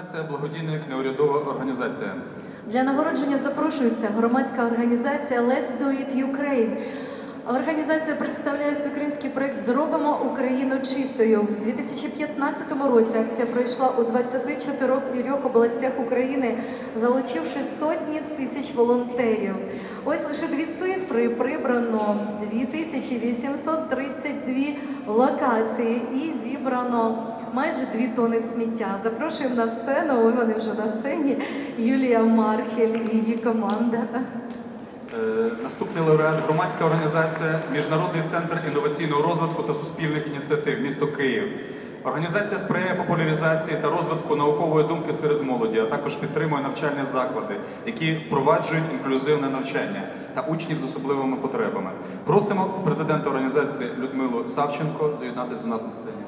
Нація благодійник неурядова організація. Для нагородження запрошується громадська організація «Let's do it Ukraine». Організація представляє всеукраїнський проект Зробимо Україну чистою. В 2015 році акція пройшла у 24 областях України, залучивши сотні тисяч волонтерів. Ось лише дві цифри прибрано 2832 локації і зібрано майже дві тони сміття. Запрошуємо на сцену. ой, Вони вже на сцені. Юлія Мархель і її команда. Е, Наступний лауреат громадська організація Міжнародний центр інноваційного розвитку та суспільних ініціатив місто Київ. Організація сприяє популяризації та розвитку наукової думки серед молоді, а також підтримує навчальні заклади, які впроваджують інклюзивне навчання та учнів з особливими потребами. Просимо президента організації Людмилу Савченко доєднатися до нас на сцені.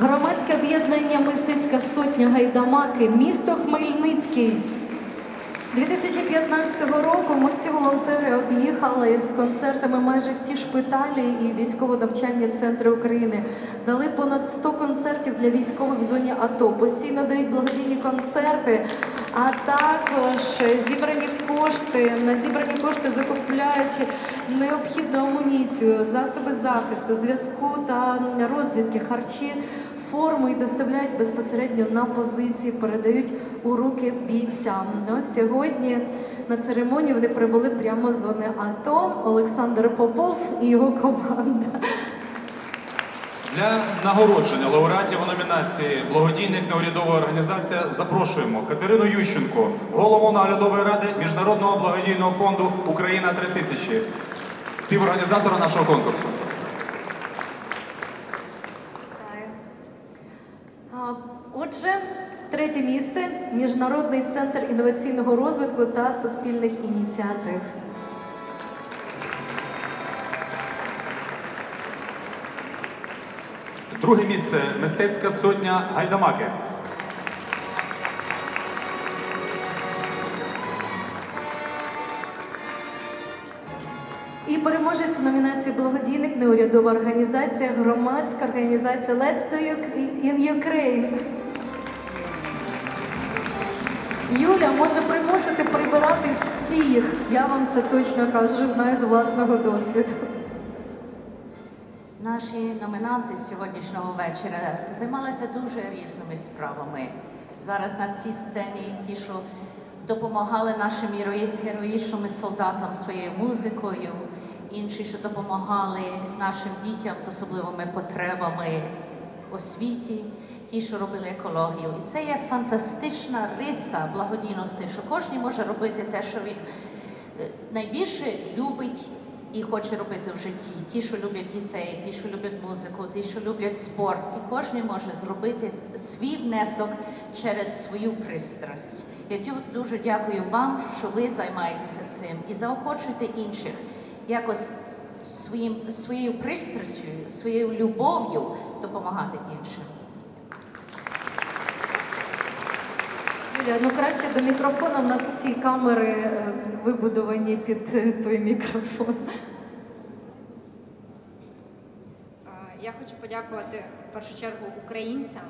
Громадське об'єднання Мистецька сотня Гайдамаки, місто Хмельницький. 2015 року ми ці волонтери об'їхали з концертами майже всі шпиталі і військово-навчальні центри України. Дали понад 100 концертів для військових в зоні АТО. Постійно дають благодійні концерти, а також зібрані кошти на зібрані кошти закупляють необхідну амуніцію, засоби захисту, зв'язку та розвідки, харчі форму і доставляють безпосередньо на позиції, передають у руки бійцям. Ось сьогодні на церемонію вони прибули прямо з зони АТО. Олександр Попов і його команда. Для нагородження лауреатів у номінації Благодійник неурядова організація запрошуємо Катерину Ющенко, голову наглядової ради Міжнародного благодійного фонду Україна 3000, співорганізатора нашого конкурсу. А, Отже, третє місце Міжнародний центр інноваційного розвитку та суспільних ініціатив. Друге місце мистецька сотня Гайдамаки. І переможець в номінації Благодійник неурядова організація, громадська організація Let's Do in Ukraine. Юля може примусити прибирати всіх. Я вам це точно кажу, знаю з власного досвіду. Наші номінанти сьогоднішнього вечора займалися дуже різними справами. Зараз на цій сцені ті, що допомагали нашим герої- героїчним солдатам своєю музикою, інші, що допомагали нашим дітям з особливими потребами освіті, ті, що робили екологію. І це є фантастична риса благодійності, що кожен може робити те, що він е, найбільше любить і хоче робити в житті. Ті, що люблять дітей, ті, що люблять музику, ті, що люблять спорт, і кожен може зробити свій внесок через свою пристрасть. Я дуже дякую вам, що ви займаєтеся цим і заохочуєте інших якось своїм, своєю пристрастю, своєю любов'ю допомагати іншим. Юля, ну краще до мікрофона. У нас всі камери е, вибудовані під е, той мікрофон. Я хочу подякувати в першу чергу українцям,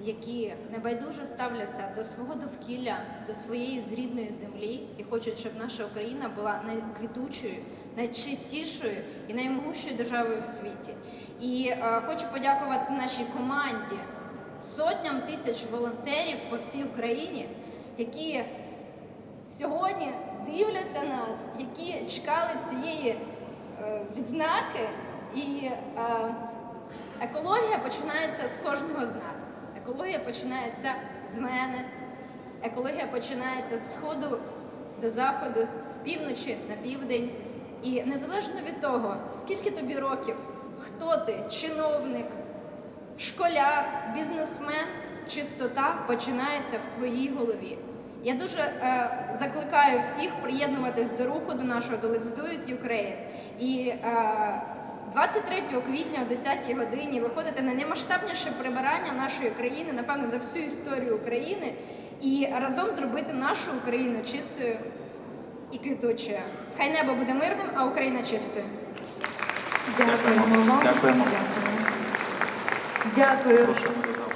які небайдуже ставляться до свого довкілля, до своєї зрідної землі і хочуть, щоб наша Україна була найквітучою, найчистішою і наймогущою державою в світі. І е, хочу подякувати нашій команді, сотням тисяч волонтерів по всій Україні, які сьогодні дивляться нас, які чекали цієї е, відзнаки. І е, екологія починається з кожного з нас. Екологія починається з мене. Екологія починається з сходу до заходу, з півночі на південь. І незалежно від того, скільки тобі років, хто ти, чиновник, школяр, бізнесмен, чистота починається в твоїй голові. Я дуже е, закликаю всіх приєднуватись до руху до нашого до Let's Do It Ukraine. І е, 23 квітня о 10 годині виходити на наймасштабніше прибирання нашої країни, напевно, за всю історію України, і разом зробити нашу Україну чистою і квітучою. Хай небо буде мирним, а Україна чистою. Дякуємо вам. Дякуємо. Дякую. Дякую.